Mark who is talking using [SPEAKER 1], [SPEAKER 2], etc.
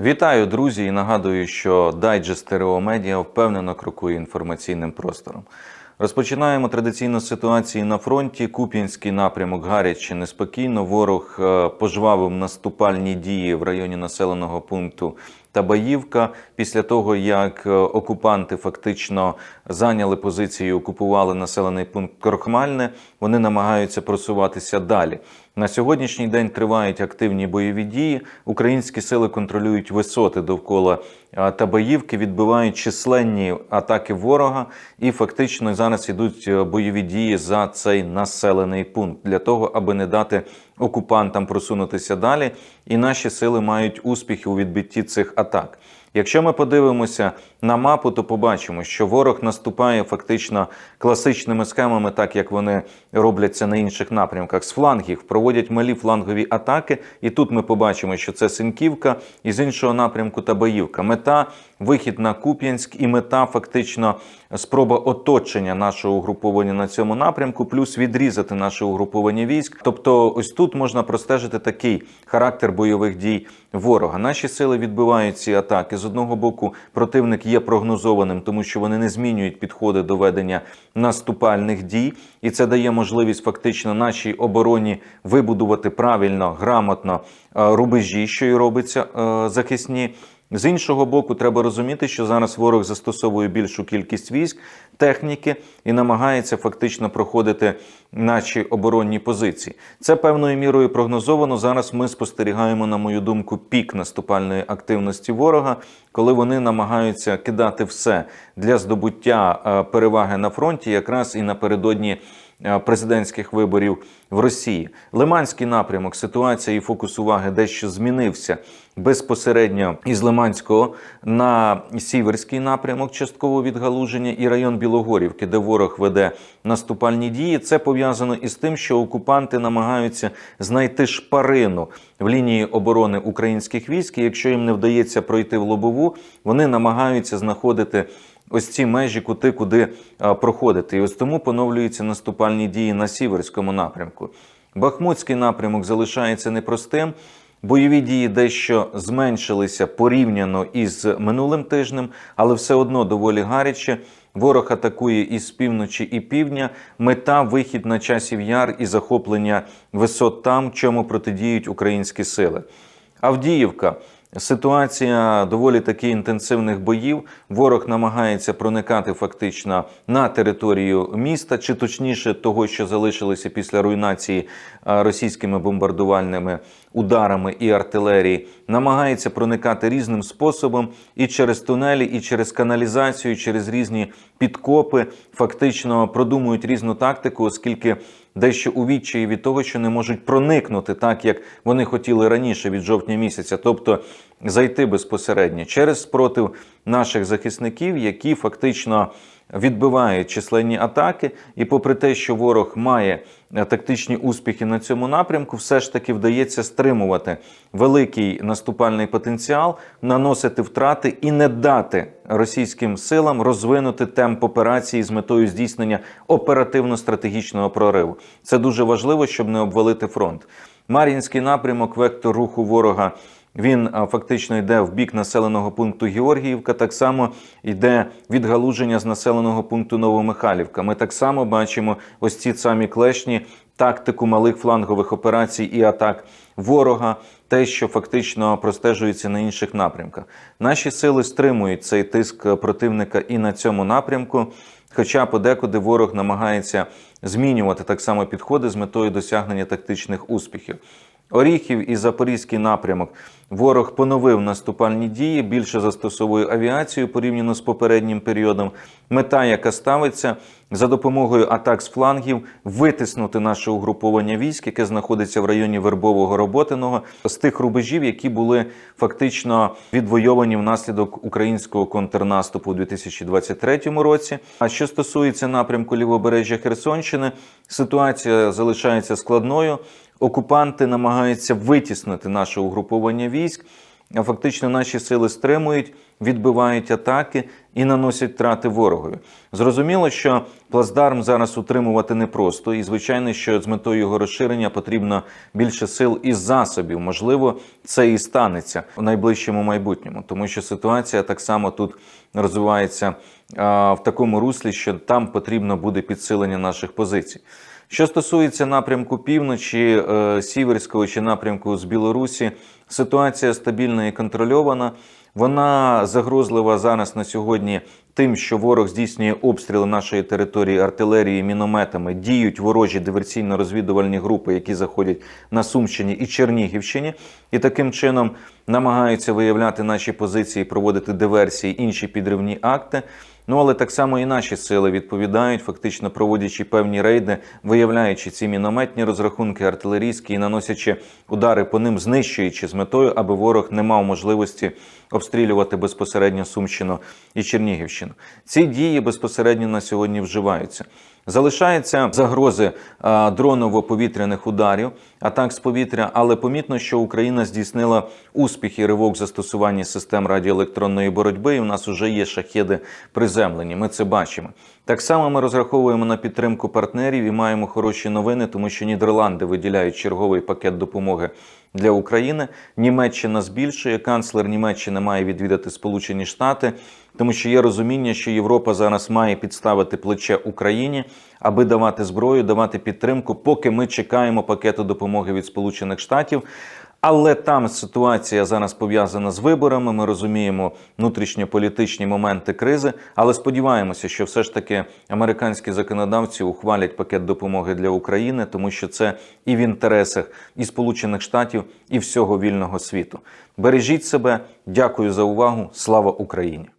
[SPEAKER 1] Вітаю, друзі, і нагадую, що дайджест Медіа впевнено крокує інформаційним простором. Розпочинаємо традиційно з ситуації на фронті. Куп'янський напрямок гаряче неспокійно. Ворог е, пожвавив наступальні дії в районі населеного пункту Табаївка після того, як е, окупанти фактично зайняли позиції, і окупували населений пункт Крохмальне. Вони намагаються просуватися далі. На сьогоднішній день тривають активні бойові дії. Українські сили контролюють висоти довкола Табаївки, відбивають численні атаки ворога, і фактично зараз ідуть е, бойові дії за цей населений пункт для того, аби не дати окупантам просунутися далі. І наші сили мають успіхи у відбитті цих атак. Якщо ми подивимося на мапу, то побачимо, що ворог наступає фактично класичними схемами, так як вони роблять це на інших напрямках. З флангів проводять малі флангові атаки, і тут ми побачимо, що це Синківка, і з іншого напрямку Табаївка. Мета вихід на Куп'янськ, і мета фактично спроба оточення нашого угруповання на цьому напрямку, плюс відрізати наше угруповання військ. Тобто, ось тут можна простежити такий характер бойових дій ворога. Наші сили відбивають ці атаки. Одного боку, противник є прогнозованим, тому що вони не змінюють підходи до ведення наступальних дій, і це дає можливість фактично нашій обороні вибудувати правильно, грамотно е, рубежі, що і робиться е, захисні. З іншого боку, треба розуміти, що зараз ворог застосовує більшу кількість військ, техніки і намагається фактично проходити наші оборонні позиції. Це певною мірою прогнозовано. Зараз ми спостерігаємо, на мою думку, пік наступальної активності ворога, коли вони намагаються кидати все для здобуття е, переваги на фронті, якраз і напередодні. Е, Президентських виборів в Росії Лиманський напрямок ситуація і фокус уваги дещо змінився безпосередньо із Лиманського на сіверський напрямок, частково відгалуження, і район Білогорівки, де ворог веде наступальні дії. Це пов'язано із тим, що окупанти намагаються знайти шпарину в лінії оборони українських військ. і Якщо їм не вдається пройти в лобову, вони намагаються знаходити. Ось ці межі кути, куди проходити, і ось тому поновлюються наступальні дії на сіверському напрямку. Бахмутський напрямок залишається непростим. Бойові дії дещо зменшилися порівняно із минулим тижнем, але все одно доволі гаряче. Ворог атакує із півночі і півдня. Мета вихід на часів яр і захоплення висот там, чому протидіють українські сили. Авдіївка. Ситуація доволі таки інтенсивних боїв. Ворог намагається проникати фактично на територію міста, чи точніше того, що залишилося після руйнації російськими бомбардувальними ударами і артилерії, намагається проникати різним способом і через тунелі, і через каналізацію, і через різні підкопи. Фактично продумують різну тактику, оскільки дещо у відчаї від того, що не можуть проникнути так, як вони хотіли раніше від жовтня місяця, тобто зайти безпосередньо через спротив наших захисників, які фактично відбивають численні атаки. І попри те, що ворог має е, тактичні успіхи на цьому напрямку, все ж таки вдається стримувати великий наступальний потенціал, наносити втрати і не дати російським силам розвинути темп операції з метою здійснення оперативно-стратегічного прориву. Це дуже важливо, щоб не обвалити фронт. Мар'їнський напрямок, вектор руху ворога. Він фактично йде в бік населеного пункту Георгіївка. Так само йде відгалуження з населеного пункту Новомихайлівка. Ми так само бачимо ось ці самі клешні, тактику малих флангових операцій і атак ворога, те, що фактично простежується на інших напрямках. Наші сили стримують цей тиск противника і на цьому напрямку. Хоча подекуди ворог намагається змінювати так само підходи з метою досягнення тактичних успіхів. Оріхів і Запорізький напрямок. Ворог поновив наступальні дії, більше застосовує авіацію порівняно з попереднім періодом. Мета, яка ставиться за допомогою атак з флангів, витиснути наше угруповання військ, яке знаходиться в районі Вербового Роботиного, з тих рубежів, які були фактично відвойовані внаслідок українського контрнаступу у 2023 році. А що стосується напрямку лівобережжя Херсонщини, ситуація залишається складною. Окупанти намагаються витіснити наше угруповання військ. Фактично наші сили стримують, відбивають атаки і наносять втрати ворогові. Зрозуміло, що плацдарм зараз утримувати непросто, і звичайно, що з метою його розширення потрібно більше сил і засобів. Можливо, це і станеться в найближчому майбутньому, тому що ситуація так само тут розвивається в такому руслі, що там потрібно буде підсилення наших позицій. Що стосується напрямку півночі, е, Сіверського чи напрямку з Білорусі, ситуація стабільна і контрольована. Вона загрозлива зараз на сьогодні тим, що ворог здійснює обстріли нашої території артилерії, мінометами, діють ворожі диверсійно-розвідувальні групи, які заходять на Сумщині і Чернігівщині, і таким чином намагаються виявляти наші позиції, проводити диверсії, інші підривні акти. Ну але так само і наші сили відповідають, фактично проводячи певні рейди, виявляючи ці мінометні розрахунки, артилерійські і наносячи удари по ним, знищуючи з метою, аби ворог не мав можливості обстрілювати безпосередньо Сумщину і Чернігівщину. Ці дії безпосередньо на сьогодні вживаються. Залишаються загрози дроново-повітряних ударів, атак з повітря, але помітно, що Україна здійснила успіх і ривок в застосуванні систем радіоелектронної боротьби. І в нас вже є шахеди приземлені. Ми це бачимо. Так само ми розраховуємо на підтримку партнерів і маємо хороші новини, тому що Нідерланди виділяють черговий пакет допомоги для України. Німеччина збільшує. Канцлер Німеччини має відвідати Сполучені Штати, тому що є розуміння, що Європа зараз має підставити плече Україні, аби давати зброю, давати підтримку, поки ми чекаємо пакету допомоги від Сполучених Штатів. Але там ситуація зараз пов'язана з виборами. Ми розуміємо внутрішньополітичні моменти кризи. Але сподіваємося, що все ж таки американські законодавці ухвалять пакет допомоги для України, тому що це і в інтересах і Сполучених Штатів, і всього вільного світу. Бережіть себе, дякую за увагу. Слава Україні!